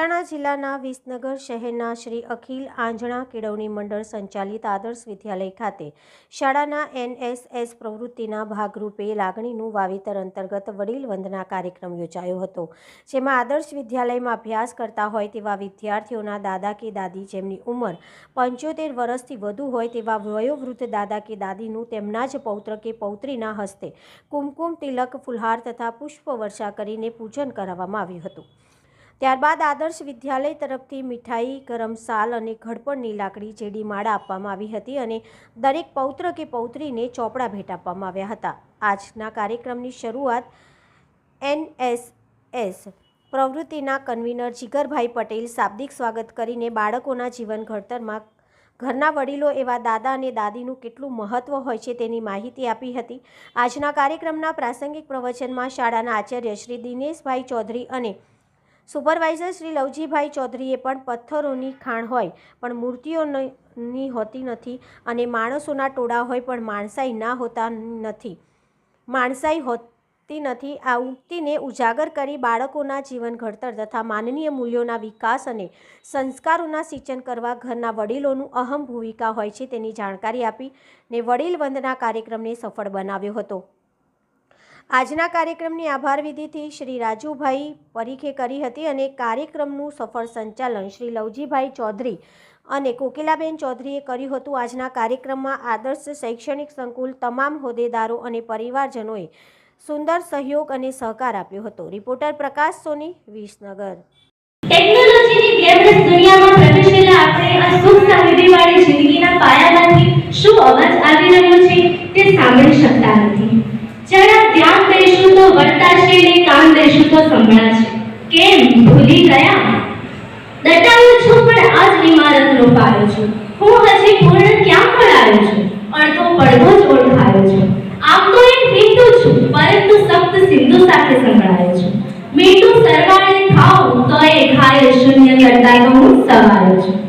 મહેસાણા જિલ્લાના વિસનગર શહેરના શ્રી અખિલ આંજણા કેળવણી મંડળ સંચાલિત આદર્શ વિદ્યાલય ખાતે શાળાના એનએસએસ પ્રવૃત્તિના ભાગરૂપે લાગણીનું વાવેતર અંતર્ગત વડીલ વંદના કાર્યક્રમ યોજાયો હતો, જેમાં આદર્શ વિદ્યાલયમાં અભ્યાસ કરતા હોય તેવા વિદ્યાર્થીઓના દાદા કે દાદી જેમની ઉંમર પંચોતેર વર્ષથી વધુ હોય તેવા વયોવૃદ્ધ દાદા કે દાદીનું તેમના જ પૌત્ર કે પૌત્રીના હસ્તે કુમકુમ તિલક ફુલહાર તથા પુષ્પવર્ષા કરીને પૂજન કરાવવામાં આવ્યું હતું. ત્યારબાદ આદર્શ વિદ્યાલય તરફથી મીઠાઈ, ગરમ સાલ અને ઘડપણની લાકડી જેડી માળા આપવામાં આવી હતી અને દરેક પૌત્ર કે પૌત્રીને ચોપડા ભેટ આપવામાં આવ્યા હતા. આજના કાર્યક્રમની શરૂઆત એનએસએસ પ્રવૃત્તિના કન્વીનર જીગરભાઈ પટેલ શાબ્દિક સ્વાગત કરીને બાળકોના જીવન ઘડતરમાં ઘરના વડીલો એવા દાદા અને દાદીનું કેટલું મહત્ત્વ હોય છે તેની માહિતી આપી હતી. આજના કાર્યક્રમના પ્રાસંગિક પ્રવચનમાં શાળાના આચાર્ય શ્રી દિનેશભાઈ ચૌધરી અને સુપરવાઇઝર શ્રી લવજીભાઈ ચૌધરીએ પણ પથ્થરોની ખાણ હોય, પણ મૂર્તિઓની હોતી નથી અને માણસોના ટોળા હોય પણ માણસાઈ ના હોતા નથી. માણસાઈ હોતી નથી, આ ઉક્તિને ઉજાગર કરી બાળકોના જીવન ઘડતર તથા માનનીય મૂલ્યોના વિકાસ અને સંસ્કારોના સિંચન કરવા ઘરના વડીલોનું અહમ ભૂમિકા હોય છે તેની જાણકારી આપી ને વડીલ વંદના કાર્યક્રમને સફળ બનાવ્યો હતો. આજના કાર્યક્રમની આભાર વિધિથી શ્રી રાજુભાઈ પરીખે કરી હતી અને કાર્યક્રમનું સફળ સંચાલન શ્રી લવજીભાઈ ચૌધરી અને કોકિલાબેન ચૌધરીએ કર્યું હતું. આજના કાર્યક્રમમાં આદર્શ શૈક્ષણિક સંકુલ, તમામ હોદ્દેદારો અને પરિવારજનોએ સુંદર સહયોગ અને સહકાર આપ્યો હતો. રિપોર્ટર પ્રકાશ સોની, વિસનગર. શું અવાજ આવી રહ્યો છે તે સાંભળી શકતા નથી. જરા ધ્યાન દઈશું તો વર્તાશે ને કામ દઈશું તો સંભળાશે. કેમ? ભૂલી ગયા? દટાયો છું પણ આજ ઇમારતનો પાયો છું. હું હજી પૂર્ણ ક્યાં પણ આવ્યો છું? અડધો પડઘો જ ઓળખાયો છું. આમ તો એક હિન્દુ છું, પરંતુ સપ્ત સિંધુ સાથે સંકળાયો છું. મીઠું સરવાળે ખાઉં, તો એ ખાય શૂન્ય કરતા તો હું સવાયો છું.